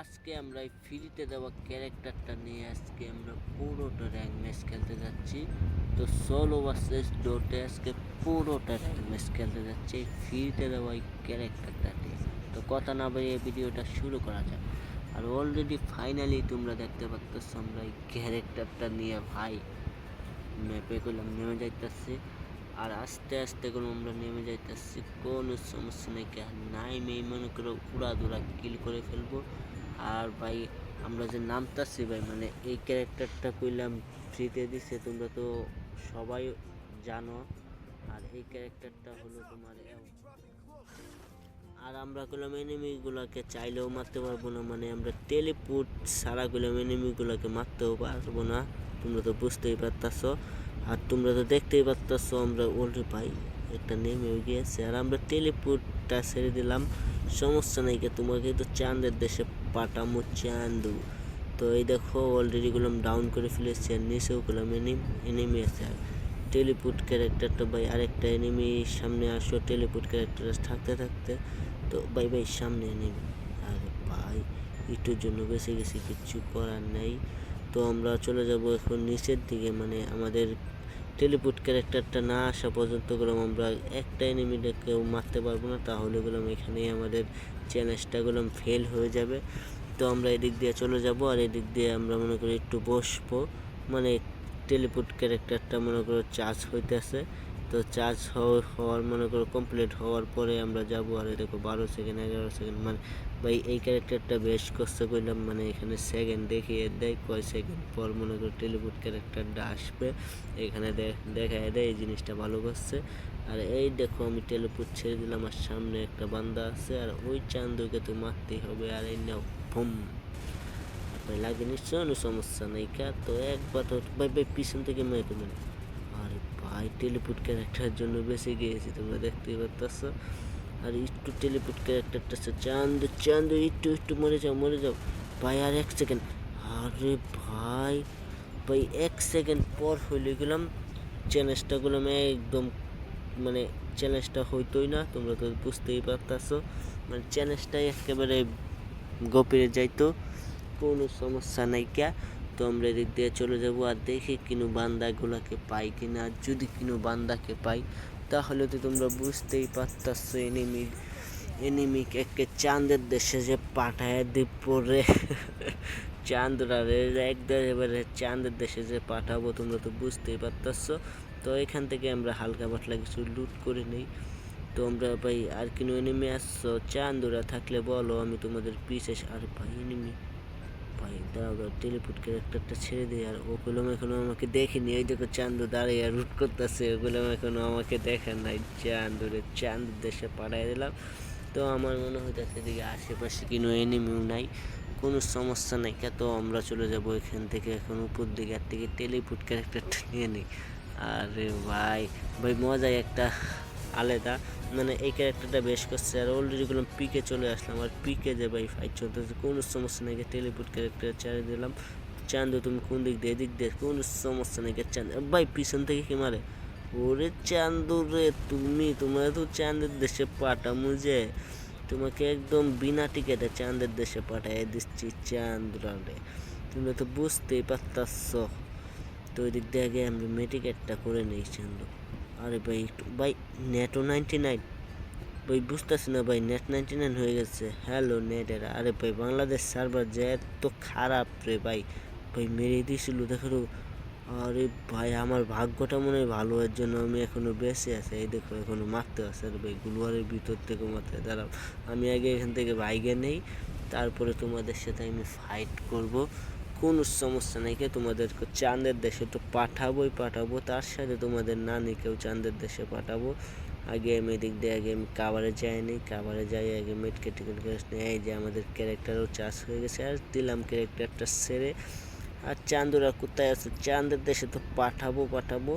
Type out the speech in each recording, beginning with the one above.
আজকে আমরা এই ফ্রিতে দেওয়া ক্যারেক্টারটা নিয়ে আজকে আমরা পুরোটা র্যাঙ্ক ম্যাচ খেলতে যাচ্ছি। তো সোলো ভার্সেস ডোটে আজকে পুরোটা র্যাঙ্ক ম্যাচ খেলতে যাচ্ছি এই ফ্রিতে দেওয়া এই ক্যারেক্টারটা নিয়ে। তো কথা না বলে এই ভিডিওটা শুরু করা যাক। আর অলরেডি ফাইনালি তোমরা দেখতে পাচ্ছ আমরা এই ক্যারেক্টারটা নিয়ে ভাই ম্যাপে করলাম নেমে যাইতেছি। আর আস্তে আস্তে করে আমরা নেমে যাইতেছি। কোনো সমস্যা নেই কে নাই মেয়ে মনে করে উড়া দুরা কিল করে ফেলব। আর ভাই, আমরা যে নামতাছি ভাই মানে এই ক্যারেক্টারটা কইলাম ফ্রিতে দিছে, তোমরা তো সবাই জানো। আর এই ক্যারেক্টারটা হলো তোমার আর আমরা করলাম এনিমিগুলোকে চাইলেও মারতে পারব না মানে আমরা টেলিপুট সারা করলাম এনিমিগুলোকে মারতেও পারব না। তোমরা তো বুঝতেই পারতাছো। আর তোমরা তো দেখতেই পারতাছো, আমরা অলরেডি পাই একটা নেমে গিয়েছে। আর আমরা টেলিপুটটা ছেড়ে দিলাম। সমস্যা নাই তোমাকে তো চাঁদের দেশে পাঠামো চান্দু তো এই দেখো অলরেডি গুলাম ডাউন করে ফেলেছি আর নিচেও গুলাম এনিমি আছে। আর টেলিপুট ক্যারেক্টারটা ভাই আরেকটা এনিমি সামনে আসো টেলিপুট ক্যারেক্টার থাকতে থাকতে তো ভাই ভাই সামনে এনিমি আরে ভাই একটুর জন্য বেঁচে গেছি কিচ্ছু করার নেই। তো আমরা চলে যাব এখন নিচের দিকে মানে আমাদের টেলিপুট ক্যারেক্টারটা না আসা পর্যন্ত গেলাম আমরা একটা এনিমিটা কেউ মারতে পারব না, তাহলে গেলাম এখানেই আমাদের চ্যালেঞ্জটা গেলাম ফেল হয়ে যাবে। তো আমরা এদিক দিয়ে চলে যাব আর এদিক দিয়ে আমরা মনে করি একটু বসবো। মানে টেলিপুট ক্যারেক্টারটা মনে করো চার্জ হইতেছে। তো চার্জ হওয়ার মনে করো কমপ্লিট হওয়ার পরে আমরা যাব আর দেখো বারো সেকেন্ড এগারো সেকেন্ড মানে ভাই, এই ক্যারেক্টারটা বেশ কষ্ট করলাম মানে এখানে সেকেন্ড দেখিয়ে দেয় কয় সেকেন্ড পর মনে করো টেলিপুট ক্যারেক্টারটা আসবে। এখানে দেখায় দেয় এই জিনিসটা ভালো করছে। আর এই দেখো, আমি টেলিপুট ছেড়ে দিলাম, আর সামনে একটা বান্দা আছে, আর ওই চান্দুকে তো মারতেই হবে, আর এই নাও, ভুম। ভাই, লাগে নিশ্চয় কোনো সমস্যা নেই, কা? তো একবার তো ভাই ভাই, পিছন থেকে মেয়ে করবেন আরে ভাই টেলিপুট ক্যারেক্টারের জন্য বেঁচে গিয়েছি, তোমরা দেখতেই পারতেছ। আর একটু টেলিপুট ক্যারেক্টারটা আছে চান্দ চান্দ, একটু একটু মরে যাও মরে যাও। ভাই, আর এক সেকেন্ড আরে ভাই ভাই, এক সেকেন্ড পর হইলে গেলাম চ্যালেঞ্জটা গেলাম একদম মানে চ্যালেঞ্জটা হইতোই না, তোমরা তো বুঝতেই পারতাছো। মানে চ্যালেঞ্জটাই একেবারে গপিরে যাইতো, কোনো সমস্যা নাই কে তো আমরা এদিক দিয়ে চলে যাব, আর দেখি কিনু বান্দাগুলাকে পাই কিনা। যদি কিনু বান্দাকে পাই তাহলে তো তোমরা বুঝতেই পারতাছো এনিমি এনিমি একে চাঁদের দেশে যে পাঠায় পরে চাঁদরা রে একদম এবারে চাঁদের দেশে যে পাঠাবো, তোমরা তো বুঝতেই পারতাছো। তো এখান থেকে আমরা হালকা পাতলা কিছু লুট করে নিই। তো আমরা ভাই আর কিনু এনিমি আসছো? চাঁদরা থাকলে বলো, আমি তোমাদের পিছে আর ভাই এনিমি ভাই দাও টেলিপুট ক্যারেক্টারটা ছেড়ে দিই আর ও কলম এখনও আমাকে দেখেনি। এই দেখো চান্দু দাঁড়িয়ে আর রুট করতেছে ওগুলো এখনও আমাকে দেখেন নাই। চান্দুরে চান্দ দেশে পাঠাই দিলাম। তো আমার মনে হইতেছে এদিকে আশেপাশে কোনো এনিমিও নাই, কোনো সমস্যা নাই। তো আমরা চলে যাব এখান থেকে, এখন উপর দিকে, আর থেকে টেলিপুট ক্যারেক্টারটা নিয়ে নিই আরে ভাই ভাই মজাই একটা আলাদা। মানে এই ক্যারেক্টারটা বেশ করছে। আর অলরেডি গুলো পিকে চলে আসলাম। আর পিকে যে ভাই ফাইট চলতেছে, কোনো সমস্যা নেই টেলিপুট ক্যারেক্টার চারে দিলাম। চান্দু, তুমি কোন দিক দিয়ে এদিক দিয়ে? কোনো সমস্যা নেই চান্দ। ভাই, পিছন থেকে কি মারে? ওরে চান্দু রে, তুমি, তোমার তো চাঁদের দেশে পাঠামু যে। তোমাকে একদম বিনা টিকেটে চাঁদের দেশে পাঠাই দিচ্ছি চান্দুরা রে। তুমি তো বুঝতেই পারতাছ তো ওই দিক দিয়ে আগে আমরা মেডিকেটটা করে নিই চান্দু। আরে ভাই, একটু ভাই নেটও নাইনটি নাইন ভাই, বুঝতেছি না ভাই নেট নাইনটি নাইন হয়ে গেছে। হ্যালো নেট নেটের আরে ভাই, বাংলাদেশ সার্ভার যে এত খারাপ রে ভাই। ভাই, মেরে দিয়েছিল দেখো আরে ভাই, আমার ভাগ্যটা মনে হয় ভালো, এর জন্য আমি এখনও বেঁচে আছি। এই দেখো, এখনও মারতে আছে আরে ভাই, গুলুয়ারের ভিতর থেকে মারতে। দাঁড়াও, আমি আগে এখান থেকে বাইকে নেই, তারপরে তোমাদের সাথে আমি ফাইট করব। কোনো সমস্যা নেই, কে তোমাদের চাঁদের দেশে তো পাঠাবোই পাঠাবো, তার সাথে তোমাদের নানিকেও চাঁদের দেশে পাঠাবো। আগে আমি এদিক দিয়ে, আগে আমি কাবারে যাইনি, কাবারে যাই, আগে মেটকে টিকিট করে এই যে আমাদের ক্যারেক্টারও চাষ হয়ে গেছে, আর দিলাম ক্যারেক্টারটা সেরে। আর চান্দুরা কোথায় আছে? চাঁদের দেশে তো পাঠাবো পাঠাবো।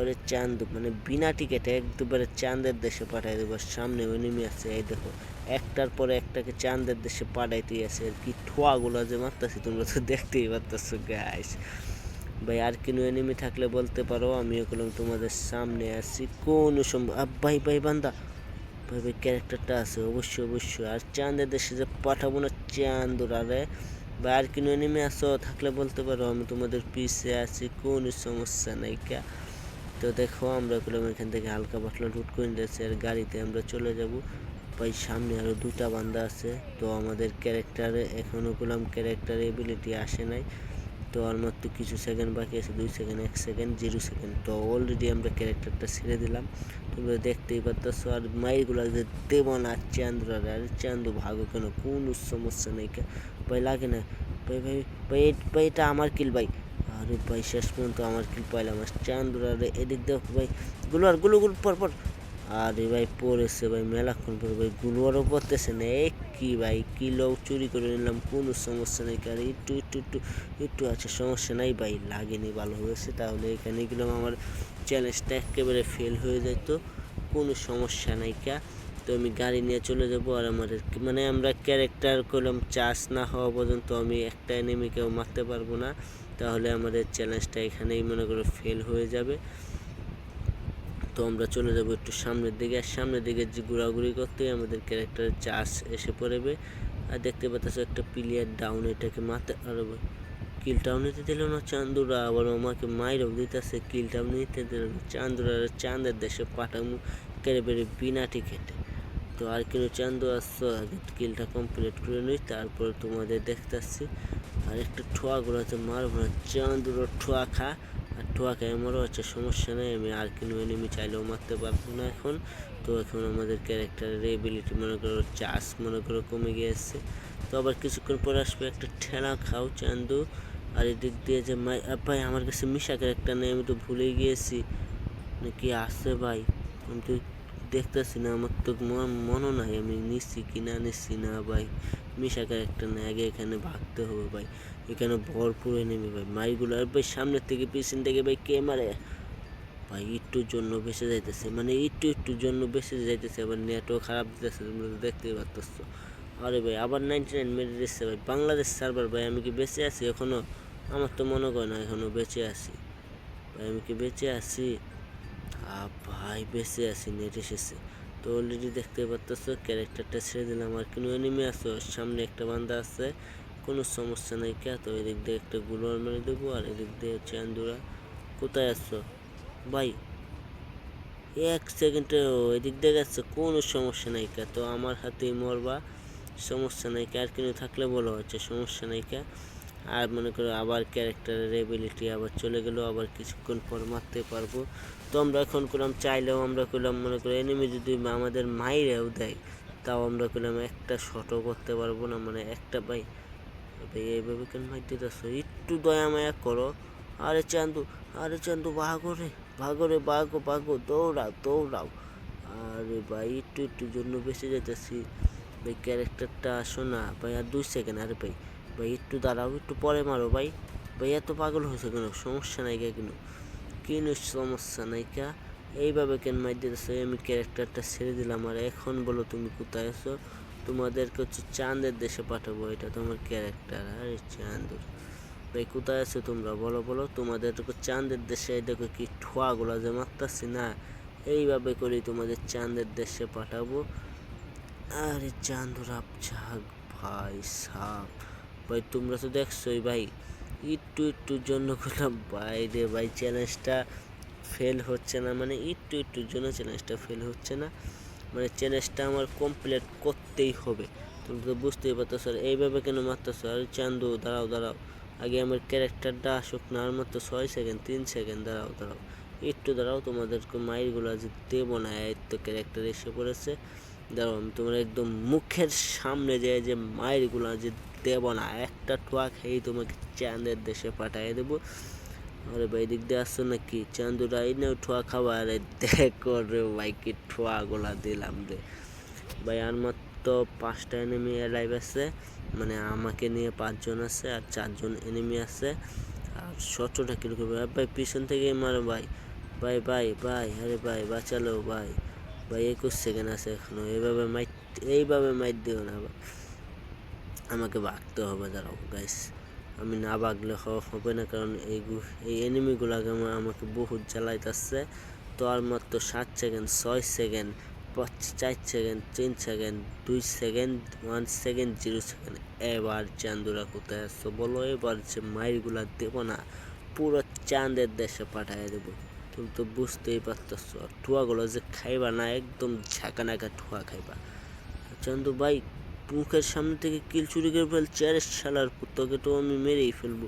ওরে চান্দু মানে বিনা টিকিটে একবারে চাঁদের দেশে পাঠাই দেবো সামনে এনিমি আছে এই দেখো। একটার পরে একটাকে চাঁদের দেশে পাঠাইতে আছে। আর কি ঠোয়াগুলো যে মারতেছি, তোমরা তো দেখতেই পারতেছো গাইস ভাই, আর কিনো এনিমি থাকলে বলতে পারো আমি করলাম তোমাদের সামনে আসছি কোন সম্ভব ভাই ভাই, বান্দা। ভাবে ক্যারেক্টারটা আছে, অবশ্যই অবশ্যই। আর চাঁদের দেশে যে পাঠাবো না চান্দুর আরে। ভাই, আর কিনো নেমে আসো থাকলে বলতে পারো, আমি তোমাদের পিছে আছি, কোনো সমস্যা নাই, কা। তো দেখো, আমরা করলাম এখান থেকে হালকা পাতলা লুট করে নিয়েছি, আর গাড়িতে আমরা চলে যাব। ভাই, সামনে আরও দুটা বান্দা আছে। তো আমাদের ক্যারেক্টারে এখনও করলাম ক্যারেক্টার এবিলিটি আসে নাই। তো আর মাত্র কিছু সেকেন্ড বাকি আছে, দুই সেকেন্ড এক সেকেন্ড জিরো সেকেন্ড তো অলরেডি আমরা ক্যারেক্টারটা ছেড়ে দিলাম। তোমরা দেখতেই পারতেছো, আর মাইরগুলো যে দেব না চান্দুরার আর চান্দু ভাগো কেন? কোনো সমস্যা নেই ভাই, লাগে না। ভাই ভাই ভাই ভাই, এটা আমার কিল ভাই। আরে ভাই, শেষ পর্যন্ত আমার কিল পাইলাম। আর চান্দুরার এদিক দেখ ভাই, গুলো আরগুলো গুলো পর পর। আরে ভাই, পড়েছে ভাই মেলাক্ষণ পরে ভাই, গুলোয়ারও পড়তেছে না। এ কি ভাই কিলো চুরি করে নিলাম, কোনো সমস্যা নেই কারণ একটু একটু একটু একটু আছে, সমস্যা নাই ভাই, লাগেনি, ভালো হয়েছে। তাহলে এখানে গেলাম আমার চ্যালেঞ্জটা একেবারে ফেল হয়ে যেত কোনো সমস্যা নাই কা। তো আমি গাড়ি নিয়ে চলে যাব আর আমাদের মানে আমরা ক্যারেক্টার করলাম, চার্জ না হওয়া পর্যন্ত আমি একটা এনিমিকেও মারতে পারব না। তাহলে আমাদের চ্যালেঞ্জটা এখানেই মনে করো ফেল হয়ে যাবে। তো আমরা চলে যাব একটু সামনের দিকে। আর সামনের দিকে যে ঘোরাঘুরি করতে আমাদের ক্যারেক্টারের চার্জ এসে পড়বে। আর দেখতে পাচ্ছ একটা প্লেয়ার ডাউন এটাকে মাথা আর কিলটাও নিতে দিল না চান্দুরা। আবার আমাকে মাইরও দিতেছে কিলটাও নিতে দিল না চান্দুরা। চাঁদের দেশে পাঠামু কেড়ে বিনা টিকেটে তো আর কেন চান্দু আসছো, আগে কিলটা কমপ্লিট করে নিই, তারপর তোমাদের দেখতেছি। আর একটা ঠোয়া ঘোরাতে মারবো না চান্দুরো ঠোয়া খা। আর খাই আমারও হচ্ছে সমস্যা নেই, আমি আর কিনো এনিমি চাইলেও মারতে পারব না এখন। তো এখন আমাদের ক্যারেক্টারের এবিলিটি মনে করো চার্জ মনে করো কমে গিয়েছে। তো আবার কিছুক্ষণ পরে আসবে একটা ঠেলা খাও চান্দু। আর এদিক দিয়ে যে মাই ভাই আমার কাছে মিশা ক্যারেক্টার নেই, আমি তো ভুলে গিয়েছি। নাকি আছে ভাই? আমি তো দেখতেছি না, আমার তো মন- মনও নাই, আমি নিচ্ছি কি না নিচ্ছি না ভাই। মিশা একটা নেই আগে এখানে ভাগতে হবে ভাই। এখানে ভরপুর নেমে ভাই। মাইগুলো, আর ভাই সামনের থেকে পিছন থেকে ভাই কে মারে? ভাই, একটুর জন্য বেঁচে যাইতেছে। মানে একটু একটুর জন্য বেঁচে যাইতেছে, আবার নেটও খারাপ দিতেছে, তোমরা তো দেখতেই পারতেছ। আরে ভাই, আবার নাইনটি নাইন মেরে দিচ্ছে ভাই। বাংলাদেশ সার্ভার ভাই, আমি কি বেঁচে আছি এখনও আমার তো মনে করে না এখনও বেঁচে আছি। ভাই, আমি কি বেঁচে আছি? ভাই বেঁচে আছি নেট এসেছে। তো অলরেডি দেখতে পারতেছ ক্যারেক্টারটা ছেড়ে দিলাম। আর কোনো এনিমি আছে? সামনে একটা বান্দা আছে, কোনো সমস্যা নাই কে? তো এদিক দিয়ে একটা গুলোর মেরে দেবো, আর এদিক দিয়ে চান্দুরা কোথায় আসছো ভাই, এক সেকেন্ডে এদিক দিয়ে গেছে কোনো সমস্যা নাই কে? তো আমার হাতেই মরবা, সমস্যা নাই কে? আর কিনে থাকলে বলো, হচ্ছে সমস্যা নাই কে? আর মনে করো আবার ক্যারেক্টারের এবিলিটি আবার চলে গেল, আবার কিছুক্ষণ পর মারতে পারব। তো আমরা এখন করলাম, চাইলেও আমরা করলাম, মনে করো এনিমি যদি আমাদের মাইরেও দেয়, তাও আমরা করলাম একটা শটও করতে পারব না মানে একটা ভাই। ভাই এইভাবে কেন মাইর দিতেছো একটু দয়া মায়া করো। আরে চান্দু আরে চান্দু ভাগো রে ভাগো রে ভাগো ভাগো দৌড়াও দৌড়াও। আরে ভাই, একটু একটু জন্য বেঁচে যেতেছি। ভাই, ক্যারেক্টারটা আসো না, ভাই, আর দুই সেকেন্ড আরে ভাই। ভাই, একটু দাঁড়াও, একটু পরে মারো ভাই। ভাই, এত পাগল হয়েছে কেন? সমস্যা নাই কেন? কেন সমস্যা নাই কা? এইভাবে কেন মার দিতেছো? আমি ক্যারেক্টারটা ছেড়ে দিলাম। আর এখন বলো তুমি কোথায় আছো? তোমাদেরকে হচ্ছে চাঁদের দেশে পাঠাবো। এটা তোমার ক্যারেক্টার। আরে চাঁদুর। ভাই, কোথায় আছো তোমরা? বলো বলো। তোমাদের চাঁদের দেশে দেখো কি ঠোয়াগুলো যে মারতাছি না? এইভাবে করে তোমাদের চাঁদের দেশে পাঠাবো। আরে চাঁদুর আপ ভাই, সাপ। ভাই, তোমরা তো দেখছোই ভাই। একটু একটুর জন্য করলাম। ভাই রে ভাই চ্যালেঞ্জটা ফেল হচ্ছে না। মানে একটু একটুর জন্য চ্যালেঞ্জটা ফেল হচ্ছে না। মানে চ্যালেঞ্জটা আমার কমপ্লিট করতেই হবে। তুমি তো বুঝতেই পারতো স্যার এইভাবে কেন মারতেছো? আর চান্দু, দাঁড়াও দাঁড়াও। আগে আমার ক্যারেক্টারটা আসুক না, আর মাত্র ছয় সেকেন্ড তিন সেকেন্ড দাঁড়াও দাঁড়াও। একটু দাঁড়াও, তোমাদেরকে মাইরগুলো যে দেবো না, এই তো ক্যারেক্টার এসে পড়েছে। আমি তোমার একদম মুখের সামনে যে যে মাইরগুলো যে দেব না একটা টোয়া খেয়েই তোমাকে চাঁদের দেশে পাঠিয়ে দেবো। আরে ভাই দিক দিয়ে আসছো নাকি? চান্দুরা এই নাও ঠোয়া খাওয়া আরে দেখো রে ভাই, কি ঠোয়া গোলা দিলাম রে। ভাই, আর মাত্র পাঁচটা এনিমি লাইভ আছে। মানে আমাকে নিয়ে পাঁচজন আছে আর চারজন এনিমি আছে। আর শটটা কীরকম ভাই, পিছন থেকে মারো ভাই। ভাই ভাই ভাই, আরে ভাই, বাঁচালো ভাই। ভাই, একুশ সেকেন্ড আছে এখনও। এইভাবে মাইট এইভাবে মাইট দিও না আমাকে ভাগতে হবে, দাঁড়াও গাইস আমি না ভাগলে হবে না, কারণ এই এই এনিমিগুলো আমাকে বহুত জ্বালাইতেছে। তো আর মাত্র সাত সেকেন্ড ছয় সেকেন্ড পাঁচ, চার সেকেন্ড তিন সেকেন্ড দুই second one second zero second এবার চান্দুরা কোথায় আসছো বলো? এবার যে মাইরগুলা দেবো না, পুরো চাঁদের দেশে পাঠিয়ে দেবো। তুমি তো বুঝতেই পারতেছ ঠুয়াগুলো যে খাইবা না, একদম ঝাঁকা নাকা ঠুয়া খাইবা চান্দু ভাই, মুখের সামনে থেকে কিল চুরি করে ফেলছে, আরে শালার তোকে তো আমি মেরেই ফেলব।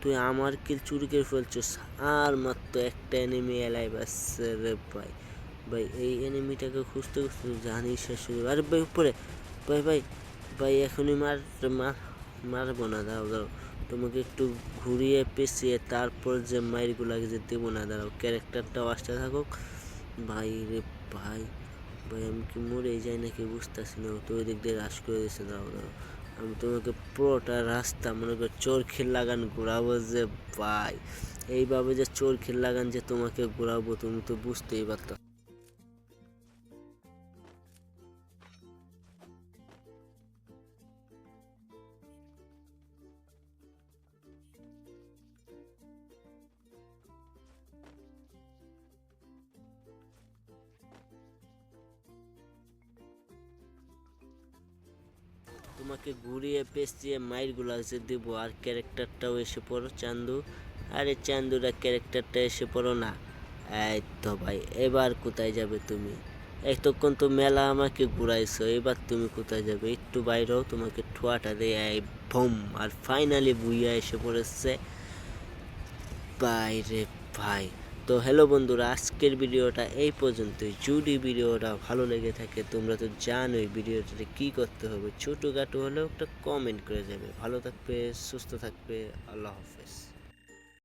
তুই আমার কিল চুরি করে ফেলছিস, আর মাত্র একটা এনিমি এলাই বাসছে রে ভাই। ভাই, এই এনিমিটাকে খুঁজতে খুঁজতে জানি শেষ হয়ে। আরে ভাই, উপরে। ভাই ভাই ভাই, এখনই মার মার, মারবো না দাও দাও তোমাকে একটু ঘুরিয়ে পেঁচিয়ে তারপর যে মাইরগুলাকে যে দেবো না, দাঁড়াও ক্যারেক্টারটাও আসতে থাকুক। ভাই রে ভাই ভাই, আমি কি মরে যাই নাকি বুঝতেছি না তো ওই দিক দিয়ে রাস করে দিয়েছে দাও দাও আমি তোমাকে পুরোটা রাস্তা মনে কর চোর খিল লাগান ঘোরাবো যে ভাই, এইভাবে যে চোর খিল লাগান যে তোমাকে ঘোরাবো, তুমি তো বুঝতেই পারতো তোমাকে ঘুরিয়ে পেঁচিয়ে মাইরগুলো যে দেবো, আর ক্যারেক্টারটাও এসে পড়ো চান্দু। আরে চান্দুরা ক্যারেক্টারটা এসে পড়ো না। এই তো ভাই, এবার কোথায় যাবে তুমি? এতক্ষণ তো মেলা আমাকে ঘুরাইছো, এবার তুমি কোথায় যাবে? একটু বাইরেও তোমাকে ঠোয়াটা দিয়ে ভম, আর ফাইনালি বুইয়া এসে পড়েছে। বাইরে ভাই তো হ্যালো বন্ধুরা, আজকের ভিডিওটা এই পর্যন্তই। যদি ভিডিওটা ভালো লেগে থাকে, তোমরা তো জানোই ভিডিওটাতে কী করতে হবে। ছোটোখাটো হলেও একটা কমেন্ট করে যাবে। ভালো থাকবে, সুস্থ থাকবে, আল্লাহ হাফেজ।